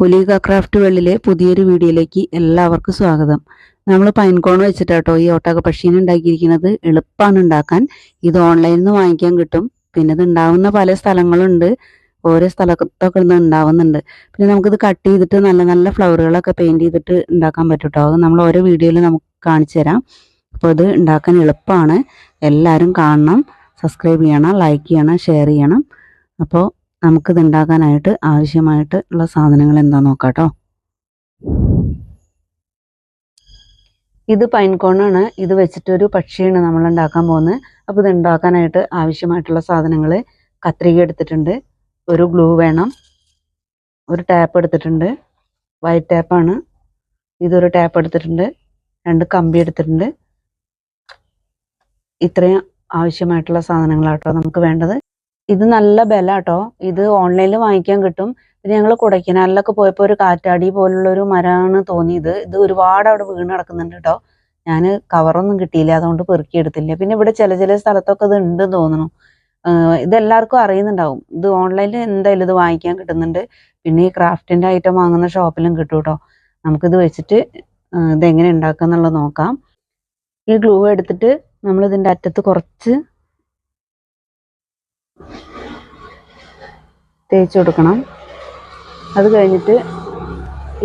ഹുലീഗ craft വെള്ളിലെ പുതിയൊരു വീഡിയോയിലേക്ക് എല്ലാവർക്കും സ്വാഗതം. നമ്മൾ പൈൻകോൺ വെച്ചിട്ടാട്ടോ ഈ ഒട്ടക പക്ഷീനെ ഉണ്ടാക്കിയിരിക്കുന്നത്. എളുപ്പമാണ് ഉണ്ടാക്കാൻ. ഇത് ഓൺലൈനിൽ നിന്ന് വാങ്ങിക്കാൻ കിട്ടും. പിന്നെ ഇത് ഉണ്ടാവുന്ന പല സ്ഥലങ്ങളുണ്ട്. ഓരോ സ്ഥലത്തൊക്കെ ഇത് ഉണ്ടാവുന്നുണ്ട്. പിന്നെ നമുക്കിത് കട്ട് ചെയ്തിട്ട് നല്ല നല്ല ഫ്ലവറുകളൊക്കെ പെയിന്റ് ചെയ്തിട്ട് ഉണ്ടാക്കാൻ പറ്റൂട്ടോ. അത് നമ്മൾ ഓരോ വീഡിയോയിൽ നമുക്ക് കാണിച്ചു തരാം. അപ്പോൾ ഇത് ഉണ്ടാക്കാൻ എളുപ്പമാണ്. എല്ലാവരും കാണണം. സബ്സ്ക്രൈബ് ചെയ്യണം ലൈക്ക് ചെയ്യണം ഷെയർ ചെയ്യണം. അപ്പോൾ നമുക്കിത് ഉണ്ടാക്കാനായിട്ട് ആവശ്യമായിട്ട് ഉള്ള സാധനങ്ങൾ എന്താ നോക്കാം ഇത് പൈൻകോണാണ് ഇത് വെച്ചിട്ടൊരു പക്ഷിയാണ് നമ്മൾ ഉണ്ടാക്കാൻ പോകുന്നത്. അപ്പോൾ ഇത് ഉണ്ടാക്കാനായിട്ട് ആവശ്യമായിട്ടുള്ള സാധനങ്ങൾ കത്രിക എടുത്തിട്ടുണ്ട്. ഒരു ഗ്ലൂ വേണം. ഒരു ടാപ്പ് എടുത്തിട്ടുണ്ട്. വൈറ്റ് ടാപ്പാണ് ഇതൊരു ടാപ്പ് എടുത്തിട്ടുണ്ട്. രണ്ട് കമ്പി എടുത്തിട്ടുണ്ട്. ഇത്രയും ആവശ്യമായിട്ടുള്ള സാധനങ്ങളാട്ടോ നമുക്ക് വേണ്ടത്. ഇത് നല്ല ബല കേട്ടോ ഇത് ഓൺലൈനിൽ വാങ്ങിക്കാൻ കിട്ടും. പിന്നെ ഞങ്ങൾ കൊടൈക്കനാലിലൊക്കെ പോയപ്പോൾ ഒരു കാറ്റാടി പോലുള്ള ഒരു മരമാണ് തോന്നിയത്. ഇത് ഒരുപാട് അവിടെ വീണ് കിടക്കുന്നുണ്ട് കേട്ടോ ഞാൻ കവറൊന്നും കിട്ടിയില്ല അതുകൊണ്ട് പെറുക്കിയെടുത്തില്ല പിന്നെ ഇവിടെ ചില ചില സ്ഥലത്തൊക്കെ ഇത് ഉണ്ട് തോന്നുന്നു. ഇത് ഇതെല്ലാവർക്കും അറിയുന്നുണ്ടാവും. ഇത് ഓൺലൈനിൽ എന്തായാലും ഇത് വാങ്ങിക്കാൻ കിട്ടുന്നുണ്ട്. പിന്നെ ഈ ക്രാഫ്റ്റിന്റെ ഐറ്റം വാങ്ങുന്ന ഷോപ്പിലും കിട്ടും കേട്ടോ നമുക്കിത് വെച്ചിട്ട് ഇത് ഇതെങ്ങനെ ഉണ്ടാക്കുക എന്നുള്ളത് നോക്കാം. ഈ ഗ്ലൂ എടുത്തിട്ട് നമ്മൾ ഇതിന്റെ അറ്റത്ത് കുറച്ച് തേച്ച് കൊടുക്കണം. അത് കഴിഞ്ഞിട്ട്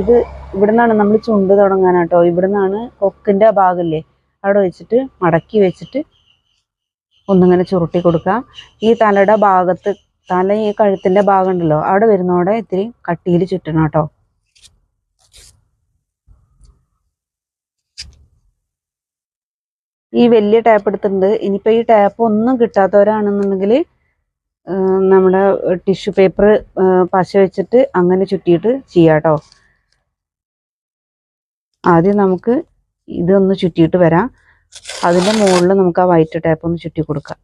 ഇത് ഇവിടെ നിന്നാണ് നമ്മൾ ചുണ്ട് തുടങ്ങാനാട്ടോ. ഇവിടെ നിന്നാണ് കൊക്കിന്റെ ഭാഗമില്ലേ അവിടെ വെച്ചിട്ട് മടക്കി വെച്ചിട്ട് ഒന്നിങ്ങനെ ചുരുട്ടി കൊടുക്കുക. ഈ തലയുടെ ഭാഗത്ത് തല ഈ കഴുത്തിന്റെ ഭാഗം ഉണ്ടല്ലോ അവിടെ വരുന്നോടെ ഇത്തിരി കട്ടിയിൽ ചുറ്റണം കേട്ടോ. ഈ വലിയ ടാപ്പ് എടുത്തിട്ടുണ്ട്. ഇനിയിപ്പോൾ ഈ ടാപ്പ് ഒന്നും കിട്ടാത്തവരാണെന്നുണ്ടെങ്കിൽ നമ്മുടെ ടിഷ്യൂ പേപ്പർ പശ വെച്ചിട്ട് അങ്ങനെ ചുറ്റിയിട്ട് ചെയ്യാട്ടോ ആദ്യം നമുക്ക് ഇതൊന്ന് ചുറ്റിയിട്ട് വരാം. അതിന്റെ മുകളിൽ നമുക്ക് ആ വൈറ്റ് ടേപ്പ് ഒന്ന് ചുറ്റി കൊടുക്കാം.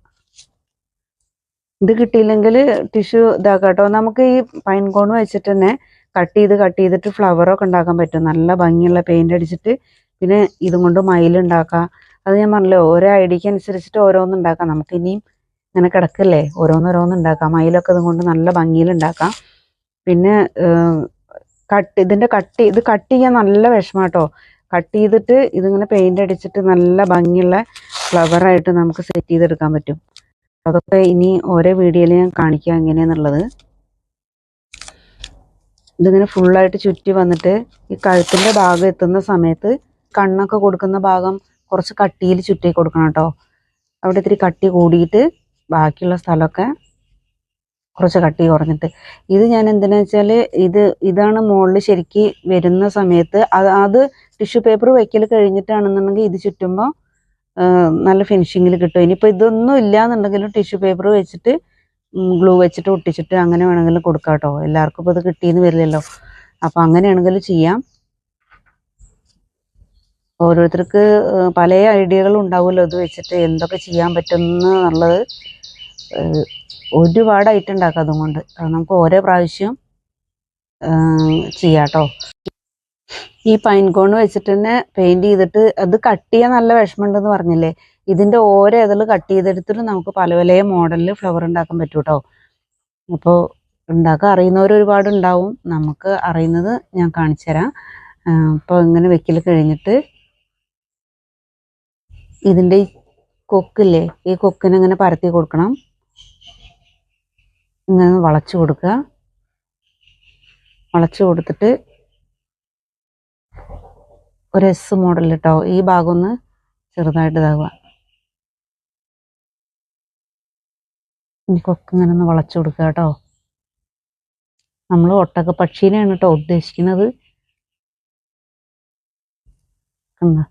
ഇത് കിട്ടിയില്ലെങ്കിൽ ടിഷ്യൂ ഇതാക്കാം കേട്ടോ നമുക്ക് ഈ പൈൻ കോൺ വെച്ചിട്ട് തന്നെ കട്ട് ചെയ്ത് കട്ട് ചെയ്തിട്ട് ഫ്ലവറൊക്കെ ഉണ്ടാക്കാൻ പറ്റും. നല്ല ഭംഗിയുള്ള പെയിന്റ് അടിച്ചിട്ട് പിന്നെ ഇതും കൊണ്ട് മയിലുണ്ടാക്കാം അത് ഞാൻ പറഞ്ഞല്ലോ ഓരോ ഐഡിയക്ക് അനുസരിച്ചിട്ട് ഓരോന്നുണ്ടാക്കാം നമുക്ക് ഇനിയും ഇങ്ങനെ കിടക്കല്ലേ? ഓരോന്നോരോന്ന് ഉണ്ടാക്കാം. മയിലൊക്കെ ഇതുകൊണ്ട് നല്ല ഭംഗിയിൽ ഉണ്ടാക്കാം. പിന്നെ കട്ട് ഇതിന്റെ കട്ട് ഇത് കട്ട് ചെയ്യാൻ നല്ല വിഷമം കേട്ടോ കട്ട് ചെയ്തിട്ട് ഇതിങ്ങനെ പെയിന്റ് അടിച്ചിട്ട് നല്ല ഭംഗിയുള്ള ഫ്ലവറായിട്ട് നമുക്ക് സെറ്റ് ചെയ്തെടുക്കാൻ പറ്റും. അതൊക്കെ ഇനി ഓരോ വീഡിയോയിൽ ഞാൻ കാണിക്കാം എങ്ങനെയാന്നുള്ളത്. ഇതിങ്ങനെ ഫുള്ളായിട്ട് ചുറ്റി വന്നിട്ട് ഈ കഴുത്തിന്റെ ഭാഗം എത്തുന്ന സമയത്ത് കണ്ണൊക്കെ കൊടുക്കുന്ന ഭാഗം കുറച്ച് കട്ടിയിൽ ചുറ്റി കൊടുക്കണം കേട്ടോ. അവിടെ ഇത്തിരി കട്ടി കൂടിയിട്ട് ബാക്കിയുള്ള സ്ഥലമൊക്കെ കുറച്ച് കട്ടി കുറഞ്ഞിട്ട് ഇത് ഞാൻ എന്തിനാ വെച്ചാൽ ഇത് ഇതാണ് മുകളിൽ ശരിക്ക് വരുന്ന സമയത്ത് അത് അത് ടിഷ്യൂ പേപ്പർ വയ്ക്കൽ കഴിഞ്ഞിട്ടാണെന്നുണ്ടെങ്കിൽ ഇത് ചുറ്റുമ്പോൾ നല്ല ഫിനിഷിങ്ങിൽ കിട്ടും. ഇനിയിപ്പോൾ ഇതൊന്നും ഇല്ല എന്നുണ്ടെങ്കിലും ടിഷ്യൂ പേപ്പർ വെച്ചിട്ട് ഗ്ലൂ വെച്ചിട്ട് ഒട്ടിച്ചിട്ട് അങ്ങനെ വേണമെങ്കിലും കൊടുക്കാം കേട്ടോ. എല്ലാവർക്കും ഇപ്പോൾ ഇത് കിട്ടിയെന്ന് വരില്ലല്ലോ. അപ്പോൾ അങ്ങനെയാണെങ്കിൽ ചെയ്യാം. ഓരോരുത്തർക്ക് പല ഐഡിയകളും ഉണ്ടാവുമല്ലോ ഇത് വെച്ചിട്ട് എന്തൊക്കെ ചെയ്യാൻ പറ്റുന്നു എന്നുള്ളത്. ഒരുപാട് ഐറ്റം ഉണ്ടാക്കാം അതുകൊണ്ട്. അത് നമുക്ക് ഓരോ പ്രാവശ്യം ചെയ്യാം കേട്ടോ ഈ പൈൻ കോൺ വെച്ചിട്ട് തന്നെ പെയിന്റ് ചെയ്തിട്ട് അത് കട്ട് ചെയ്യാൻ നല്ല വിഷമമുണ്ടെന്ന് പറഞ്ഞില്ലേ? ഇതിന്റെ ഓരോ ഇതിൽ കട്ട് ചെയ്തെടുത്തിട്ട് നമുക്ക് പല പല മോഡലിൽ ഫ്ലവർ ഉണ്ടാക്കാൻ പറ്റും കേട്ടോ അപ്പോൾ ഉണ്ടാക്കാൻ അറിയുന്നവർ ഒരുപാട് ഉണ്ടാവും നമുക്ക് അറിയുന്നത് ഞാൻ കാണിച്ചു തരാം. ഇങ്ങനെ വെക്കൽ കഴിഞ്ഞിട്ട് ഇതിന്റെ ഈ കൊക്കില്ലേ? ഈ കൊക്കിനെ ഇങ്ങനെ പരത്തി കൊടുക്കണം. ഇങ്ങനെ വളച്ചു കൊടുക്കുക. വളച്ചു കൊടുത്തിട്ട് ഒരു എസ് മോഡൽ കേട്ടോ ഈ ഭാഗം ഒന്ന് ചെറുതായിട്ട് ഇതാകുക എനിക്കൊക്കെ കൊക്ക് ഇങ്ങനെ ഒന്ന് വളച്ചു കൊടുക്കുക കേട്ടോ. നമ്മൾ ഒട്ടക പക്ഷീനെയാണ് കേട്ടോ ഉദ്ദേശിക്കുന്നത്. കണ്ടോ?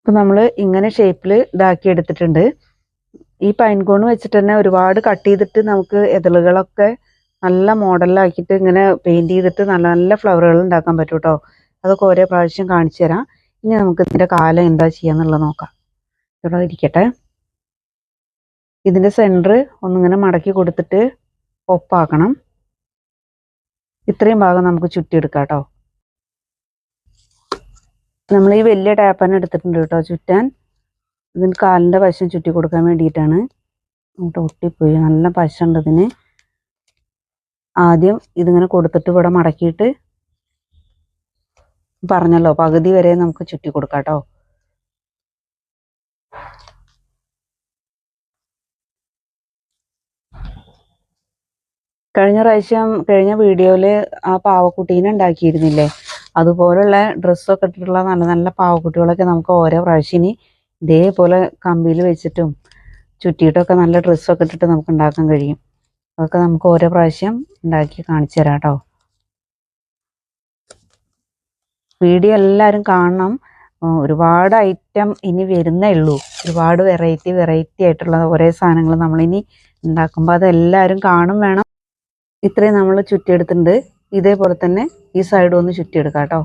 ഇപ്പം നമ്മൾ ഇങ്ങനെ ഷേപ്പിൽ ഇതാക്കി എടുത്തിട്ടുണ്ട്. ഈ പൈൻകോൺ വെച്ചിട്ട് തന്നെ ഒരുപാട് കട്ട് ചെയ്തിട്ട് നമുക്ക് ഇതളുകളൊക്കെ നല്ല മോഡലാക്കിയിട്ട് ഇങ്ങനെ പെയിന്റ് ചെയ്തിട്ട് നല്ല നല്ല ഫ്ലവറുകൾ ഉണ്ടാക്കാൻ പറ്റും കേട്ടോ അതൊക്കെ ഓരോ പ്രാവശ്യം കാണിച്ചു തരാം. ഇനി നമുക്ക് ഇതിന്റെ കാലം എന്താ ചെയ്യാന്നുള്ളത് നോക്കാം. ഇവിടെ ഇരിക്കട്ടെ. ഇതിന്റെ സെന്റർ ഒന്നിങ്ങനെ മടക്കി കൊടുത്തിട്ട് ഒപ്പാക്കണം ഇത്രയും ഭാഗം നമുക്ക് ചുറ്റിയെടുക്കാം കേട്ടോ നമ്മൾ ഈ വലിയ ടാപ്പ് തന്നെ എടുത്തിട്ടുണ്ട് കേട്ടോ ചുറ്റാൻ. ഇതിന് കാലിന്റെ പശം ചുറ്റി കൊടുക്കാൻ വേണ്ടിയിട്ടാണ്. അങ്ങോട്ട് ഒട്ടിപ്പോയി. നല്ല പശുണ്ട് ഇതിന്. ആദ്യം ഇതിങ്ങനെ കൊടുത്തിട്ട് ഇവിടെ മടക്കിയിട്ട് പറഞ്ഞല്ലോ പകുതി വരെ നമുക്ക് ചുറ്റി കൊടുക്കാം കഴിഞ്ഞ പ്രാവശ്യം കഴിഞ്ഞ വീഡിയോയിൽ ആ പാവക്കുട്ടീനെ ഉണ്ടാക്കിയിരുന്നില്ലേ? അതുപോലുള്ള ഡ്രസ്സൊക്കെ ഇട്ടിട്ടുള്ള നല്ല നല്ല പാവക്കുട്ടികളൊക്കെ നമുക്ക് ഓരോ പ്രാവശ്യം ഇതേപോലെ കമ്പിയിൽ വെച്ചിട്ടും ചുറ്റിയിട്ടൊക്കെ നല്ല ഡ്രസ്സൊക്കെ ഇട്ടിട്ട് നമുക്ക് ഉണ്ടാക്കാൻ കഴിയും. അതൊക്കെ നമുക്ക് ഓരോ പ്രാവശ്യം ഉണ്ടാക്കി കാണിച്ചു തരാം കേട്ടോ. വീഡിയോ എല്ലാവരും കാണണം. ഒരുപാട് ഐറ്റം ഇനി വരുന്നേ ഉള്ളൂ. ഒരുപാട് വെറൈറ്റി വെറൈറ്റി ആയിട്ടുള്ള ഓരോ സാധനങ്ങൾ നമ്മളിനി ഉണ്ടാക്കുമ്പോൾ അതെല്ലാവരും കാണും വേണം. ഇത്രയും നമ്മൾ ചുറ്റിയെടുത്തിട്ടുണ്ട്. ഇതേപോലെ തന്നെ ഈ സൈഡും ഒന്ന് ചുറ്റിയെടുക്കാം കേട്ടോ.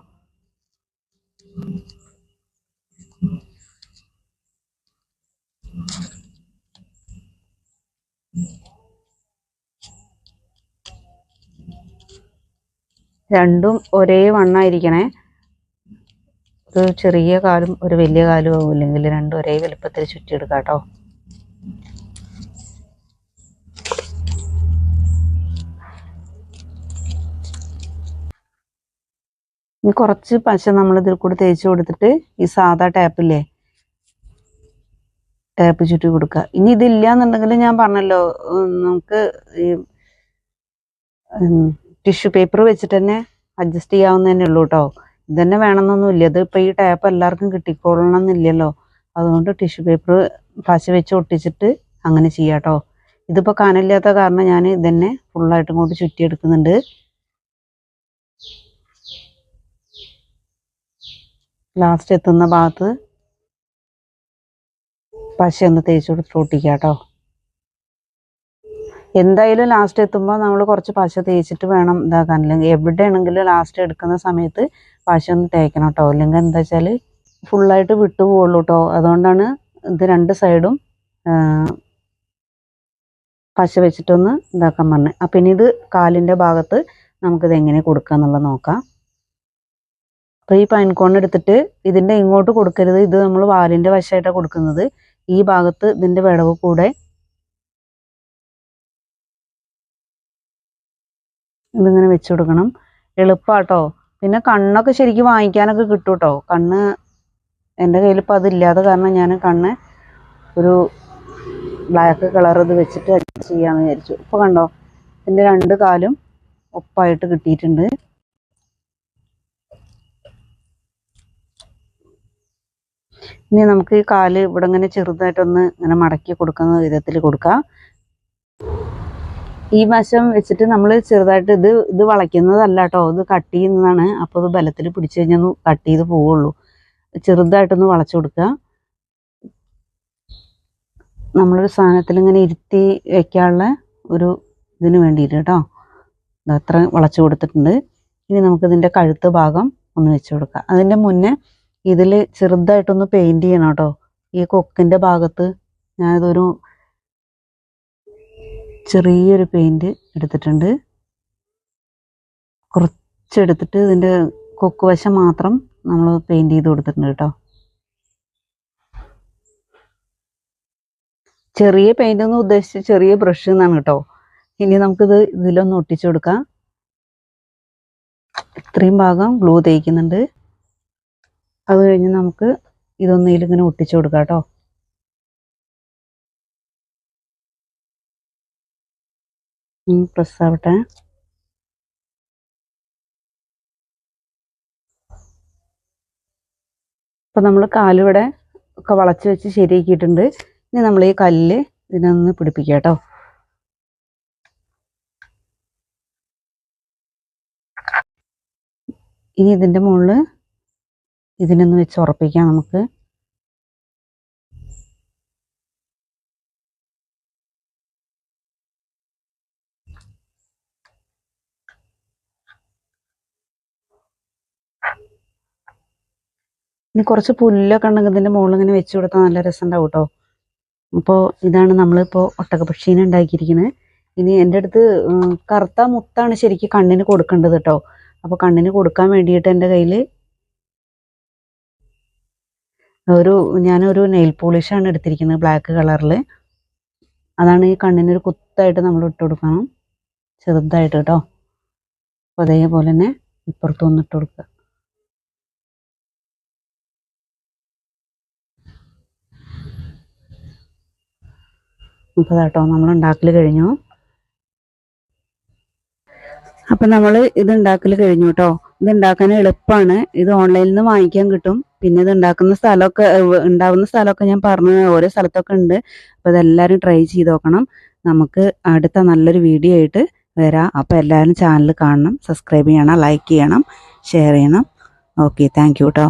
രണ്ടും ഒരേ വണ്ണായിരിക്കണേ ഒരു ചെറിയ കാലും ഒരു വലിയ കാലും ആവും ഇല്ലെങ്കിൽ രണ്ടും ഒരേ വലുപ്പത്തിൽ ചുറ്റിയെടുക്കാം കേട്ടോ. ഇനി കുറച്ച് പശ നമ്മൾ ഇതിൽ കൂടെ തേച്ച് കൊടുത്തിട്ട് ഈ സാധാ ടാപ്പില്ലേ ടാപ്പ് ചുറ്റി കൊടുക്കുക. ഇനി ഇതില്ല എന്നുണ്ടെങ്കിൽ ഞാൻ പറഞ്ഞല്ലോ നമുക്ക് ഈ ടിഷ്യൂ പേപ്പർ വെച്ചിട്ട് തന്നെ അഡ്ജസ്റ്റ് ചെയ്യാവുന്നതന്നെ ഉള്ളൂ കേട്ടോ ഇത് തന്നെ വേണമെന്നൊന്നുമില്ല. ഇത് ഇപ്പം ഈ ടാപ്പ് എല്ലാവർക്കും കിട്ടിക്കൊള്ളണം എന്നില്ലല്ലോ അതുകൊണ്ട് ടിഷ്യൂ പേപ്പർ പശ വെച്ച് ഒട്ടിച്ചിട്ട് അങ്ങനെ ചെയ്യാം കേട്ടോ ഇതിപ്പോൾ കനമില്ലാത്ത കാരണം ഞാൻ ഇതന്നെ ഫുള്ളായിട്ട് ഇങ്ങോട്ട് ചുറ്റിയെടുക്കുന്നുണ്ട്. ലാസ്റ്റ് എത്തുന്ന ഭാഗത്ത് പശ ഒന്ന് തേച്ച് കൊടുത്തിട്ട് ഒട്ടിക്കുക കേട്ടോ എന്തായാലും ലാസ്റ്റ് എത്തുമ്പോൾ നമ്മൾ കുറച്ച് പശ തേച്ചിട്ട് വേണം ഇതാക്കാൻ. അല്ലെങ്കിൽ എവിടെയാണെങ്കിലും ലാസ്റ്റ് എടുക്കുന്ന സമയത്ത് പശ ഒന്ന് തേക്കണം കേട്ടോ അല്ലെങ്കിൽ എന്താ വെച്ചാൽ ഫുള്ളായിട്ട് വിട്ടു പോവുള്ളൂ കേട്ടോ അതുകൊണ്ടാണ് ഇത് രണ്ട് സൈഡും പശ വെച്ചിട്ടൊന്ന് ഇതാക്കാൻ പറഞ്ഞത്. അപ്പം ഇനി ഇത് കാലിന്റെ ഭാഗത്ത് നമുക്കിത് എങ്ങനെ കൊടുക്കുക എന്നുള്ളത് നോക്കാം. അപ്പോൾ ഈ പൈൻകോൺ എടുത്തിട്ട് ഇതിന്റെ ഇങ്ങോട്ട് കൊടുക്കരുത്. ഇത് നമ്മൾ വാലിന്റെ വശമായിട്ടാണ് കൊടുക്കുന്നത്. ഈ ഭാഗത്ത് ഇതിന്റെ വിടവ് കൂടെ ഇതിങ്ങനെ വെച്ച് കൊടുക്കണം. എളുപ്പാട്ടോ. പിന്നെ കണ്ണൊക്കെ ശരിക്കും വാങ്ങിക്കാനൊക്കെ കിട്ടും കേട്ടോ കണ്ണ് എന്റെ കയ്യിൽ അതില്ലാതെ കാരണം ഞാൻ കണ്ണ് ഒരു ബ്ലാക്ക് കളർ ഇത് വെച്ചിട്ട് അഡ്ജസ്റ്റ് ചെയ്യാമെന്ന് വിചാരിച്ചു. ഇപ്പോൾ കണ്ടോ? ഇതിന്റെ രണ്ട് കാലും ഒപ്പായിട്ട് കിട്ടിയിട്ടുണ്ട്. ഇനി നമുക്ക് ഈ കാൽ ഇവിടെ ഇങ്ങനെ ചെറുതായിട്ടൊന്ന് ഇങ്ങനെ മടക്കി കൊടുക്കുന്ന വിധത്തിൽ കൊടുക്കാം. ഈ വശം വെച്ചിട്ട് നമ്മൾ ചെറുതായിട്ട് ഇത് ഇത് വളയ്ക്കുന്നതല്ല കേട്ടോ ഇത് കട്ട് ചെയ്യുന്നതാണ്. അപ്പോൾ ഇത് ബലത്തിൽ പിടിച്ചു കഴിഞ്ഞാൽ ഒന്ന് കട്ട് ചെയ്ത് പോവുള്ളൂ. ചെറുതായിട്ടൊന്ന് വളച്ചു കൊടുക്കുക. നമ്മളൊരു സാധനത്തിൽ ഇങ്ങനെ ഇരുത്തി വെക്കാനുള്ള ഒരു ഇതിന് വേണ്ടിയിട്ട് കേട്ടോ അത്ര വളച്ചു കൊടുത്തിട്ടുണ്ട്. ഇനി നമുക്കിതിന്റെ കഴുത്ത് ഭാഗം ഒന്ന് വെച്ച് കൊടുക്കാം. അതിന്റെ മുന്നേ ഇതിൽ ചെറുതായിട്ടൊന്ന് പെയിന്റ് ചെയ്യണം കേട്ടോ. ഈ കൊക്കിന്റെ ഭാഗത്ത് ഞാനിതൊരു ചെറിയൊരു പെയിന്റ് എടുത്തിട്ടുണ്ട്. കുറച്ചെടുത്തിട്ട് ഇതിന്റെ കൊക്ക് വശം മാത്രം നമ്മൾ പെയിന്റ് ചെയ്ത് കൊടുത്തിട്ടുണ്ട് കേട്ടോ. ചെറിയ പെയിന്റ് എന്ന് ഉദ്ദേശിച്ച് ചെറിയ ബ്രഷ് എന്നാണ് കേട്ടോ. ഇനി നമുക്കിത് ഇതിലൊന്ന് ഒട്ടിച്ചു കൊടുക്കാം. ഇത്രയും ഭാഗം ഗ്ലൂ തേക്കുന്നുണ്ട്. അത് കഴിഞ്ഞ് നമുക്ക് ഇതൊന്ന് ഇങ്ങനെ ഒട്ടിച്ചു കൊടുക്കാം കേട്ടോ. പ്രസ് ആവട്ടെ അപ്പോൾ നമ്മൾ കാലിവിടെ ഒക്കെ വളച്ച് വെച്ച് ശരിയാക്കിയിട്ടുണ്ട്. ഇനി നമ്മൾ ഈ കല്ല് ഇതിനൊന്ന് പിടിപ്പിക്കുക കേട്ടോ. ഇനി ഇതിന്റെ മുകളിൽ ഇതിനൊന്ന് വെച്ച് ഉറപ്പിക്കാം നമുക്ക്. ഇനി കുറച്ച് പുല്ലൊക്കെ ഉണ്ടെങ്കിൽ ഇതിന്റെ മുകളിൽ ഇങ്ങനെ വെച്ച് കൊടുത്താൽ നല്ല രസം ഉണ്ടാവും കേട്ടോ അപ്പോൾ ഇതാണ് നമ്മളിപ്പോൾ ഒട്ടകപക്ഷീനെ ഉണ്ടാക്കിയിരിക്കുന്നത്. ഇനി എന്റെ അടുത്ത് കറുത്ത മുത്താണ് ശരിക്കും കണ്ണിന് കൊടുക്കേണ്ടത് കേട്ടോ. അപ്പോൾ കണ്ണിന് കൊടുക്കാൻ വേണ്ടിയിട്ട് എന്റെ കയ്യിൽ ഒരു ഞാനൊരു നെയിൽ പോളിഷാണ് എടുത്തിരിക്കുന്നത് ബ്ലാക്ക് കളറിൽ അതാണ് ഈ കണ്ണിനൊരു കുത്തായിട്ട് നമ്മൾ ഇട്ട് കൊടുക്കണം. ചെറുതായിട്ട് കേട്ടോ അപ്പോൾ അതേപോലെ തന്നെ ഇപ്പുറത്തൊന്ന് ഇട്ട് കൊടുക്കുക. അപ്പോൾ കേട്ടോ നമ്മൾ ഉണ്ടാക്കൽ കഴിഞ്ഞു. അപ്പം നമ്മൾ ഇത് ഉണ്ടാക്കൽ കഴിഞ്ഞു കേട്ടോ ഇത് ഉണ്ടാക്കാൻ എളുപ്പമാണ് ഇത് ഓൺലൈനിൽ നിന്ന് വാങ്ങിക്കാൻ കിട്ടും. പിന്നെ ഇത് ഉണ്ടാക്കുന്ന സ്ഥലമൊക്കെ ഉണ്ടാവുന്ന സ്ഥലമൊക്കെ ഞാൻ പറഞ്ഞു ഓരോ സ്ഥലത്തൊക്കെ ഉണ്ട്. അപ്പോൾ ഇതെല്ലാവരും ട്രൈ ചെയ്ത് നോക്കണം. നമുക്ക് അടുത്ത നല്ലൊരു വീഡിയോ ആയിട്ട് വരാം. അപ്പോൾ എല്ലാവരും ചാനൽ കാണണം സബ്സ്ക്രൈബ് ചെയ്യണം ലൈക്ക് ചെയ്യണം ഷെയർ ചെയ്യണം. ഓക്കെ താങ്ക് യു കേട്ടോ